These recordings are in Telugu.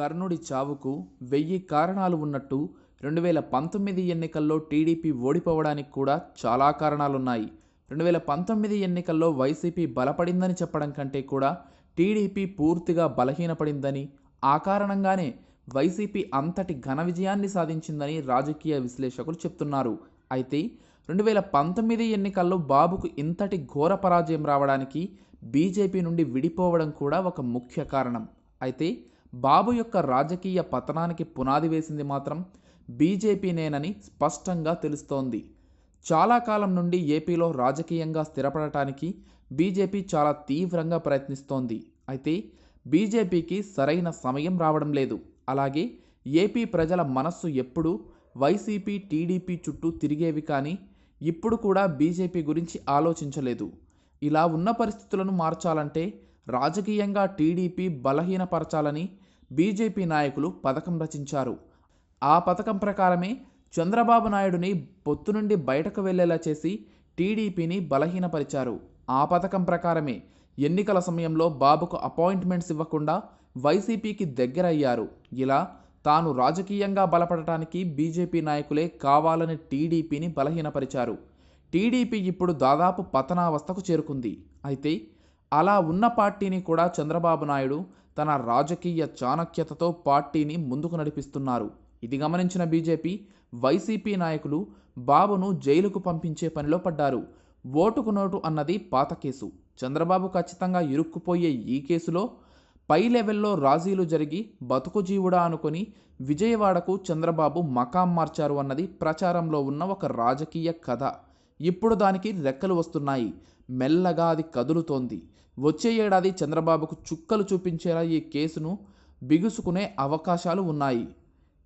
కర్ణుడి చావుకు వెయ్యి కారణాలు ఉన్నట్టు రెండు వేల పంతొమ్మిది ఎన్నికల్లో టీడీపీ ఓడిపోవడానికి కూడా చాలా కారణాలున్నాయి. రెండు వేల పంతొమ్మిది ఎన్నికల్లో వైసీపీ బలపడిందని చెప్పడం కంటే కూడా టీడీపీ పూర్తిగా బలహీనపడిందని ఆ కారణంగానే వైసీపీ అంతటి ఘన విజయాన్ని సాధించిందని రాజకీయ విశ్లేషకులు చెప్తున్నారు. అయితే రెండు వేల పంతొమ్మిది ఎన్నికల్లో బాబుకు ఇంతటి ఘోర పరాజయం రావడానికి బీజేపీ నుండి విడిపోవడం కూడా ఒక ముఖ్య కారణం. అయితే బాబు యొక్క రాజకీయ పతనానికి పునాది వేసింది మాత్రం బీజేపీనేనని స్పష్టంగా తెలుస్తోంది. చాలా కాలం నుండి ఏపీలో రాజకీయంగా స్థిరపడటానికి బీజేపీ చాలా తీవ్రంగా ప్రయత్నిస్తోంది. అయితే బీజేపీకి సరైన సమయం రావడం లేదు. అలాగే ఏపీ ప్రజల మనస్సు ఎప్పుడూ వైసీపీ టీడీపీ చుట్టూ తిరిగేవి కానీ ఇప్పుడు కూడా బీజేపీ గురించి ఆలోచించలేదు. ఇలా ఉన్న పరిస్థితులను మార్చాలంటే రాజకీయంగా టీడీపీ బలహీనపరచాలని బీజేపీ నాయకులు పథకం రచించారు. ఆ పథకం ప్రకారమే చంద్రబాబు నాయుడుని పొత్తు నుండి బయటకు వెళ్ళేలా చేసి టీడీపీని బలహీనపరిచారు. ఆ పథకం ప్రకారమే ఎన్నికల సమయంలో బాబుకు అపాయింట్మెంట్స్ ఇవ్వకుండా వైసీపీకి దగ్గరయ్యారు. ఇలా తాను రాజకీయంగా బలపడటానికి బీజేపీ నాయకులే కావాలని టీడీపీని బలహీనపరిచారు. టీడీపీ ఇప్పుడు దాదాపు పతనావస్థకు చేరుకుంది. అయితే అలా ఉన్న పార్టీని కూడా చంద్రబాబు నాయుడు తన రాజకీయ చాణక్యతతో పార్టీని ముందుకు నడిపిస్తున్నారు. ఇది గమనించిన బీజేపీ వైసీపీ నాయకులు బాబును జైలుకు పంపించే పనిలో పడ్డారు. ఓటుకు నోటు అన్నది పాత కేసు. చంద్రబాబు ఖచ్చితంగా ఇరుక్కుపోయే ఈ కేసులో పై లెవెల్లో రాజీలు జరిగి బతుకు జీవుడా అనుకొని విజయవాడకు చంద్రబాబు మకాం మార్చారు అన్నది ప్రచారంలో ఉన్న ఒక రాజకీయ కథ. ఇప్పుడు దానికి రెక్కలు వస్తున్నాయి. మెల్లగా అది కదులుతోంది. వచ్చే ఏడాది చంద్రబాబుకు చుక్కలు చూపించేలా ఈ కేసును బిగుసుకునే అవకాశాలు ఉన్నాయి.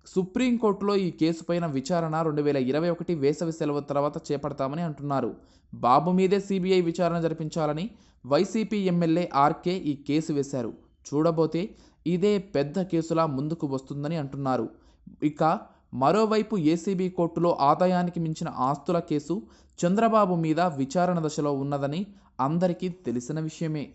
సుప్రీంకోర్టులో ఈ కేసుపైన విచారణ రెండు వేల ఇరవై ఒకటి వేసవి సెలవు తర్వాత చేపడతామని అంటున్నారు. బాబు మీదే సిబిఐ విచారణ జరిపించాలని వైసీపీ ఎమ్మెల్యే ఆర్కే ఈ కేసు వేశారు. చూడబోతే ఇదే పెద్ద కేసులా ముందుకు వస్తుందని అంటున్నారు. ఇక మరోవైపు ఏసీబీ కోర్టులో ఆదాయానికి మించిన ఆస్తుల కేసు చంద్రబాబు మీద విచారణ దశలో ఉన్నదని అందరికీ తెలిసిన విషయమే.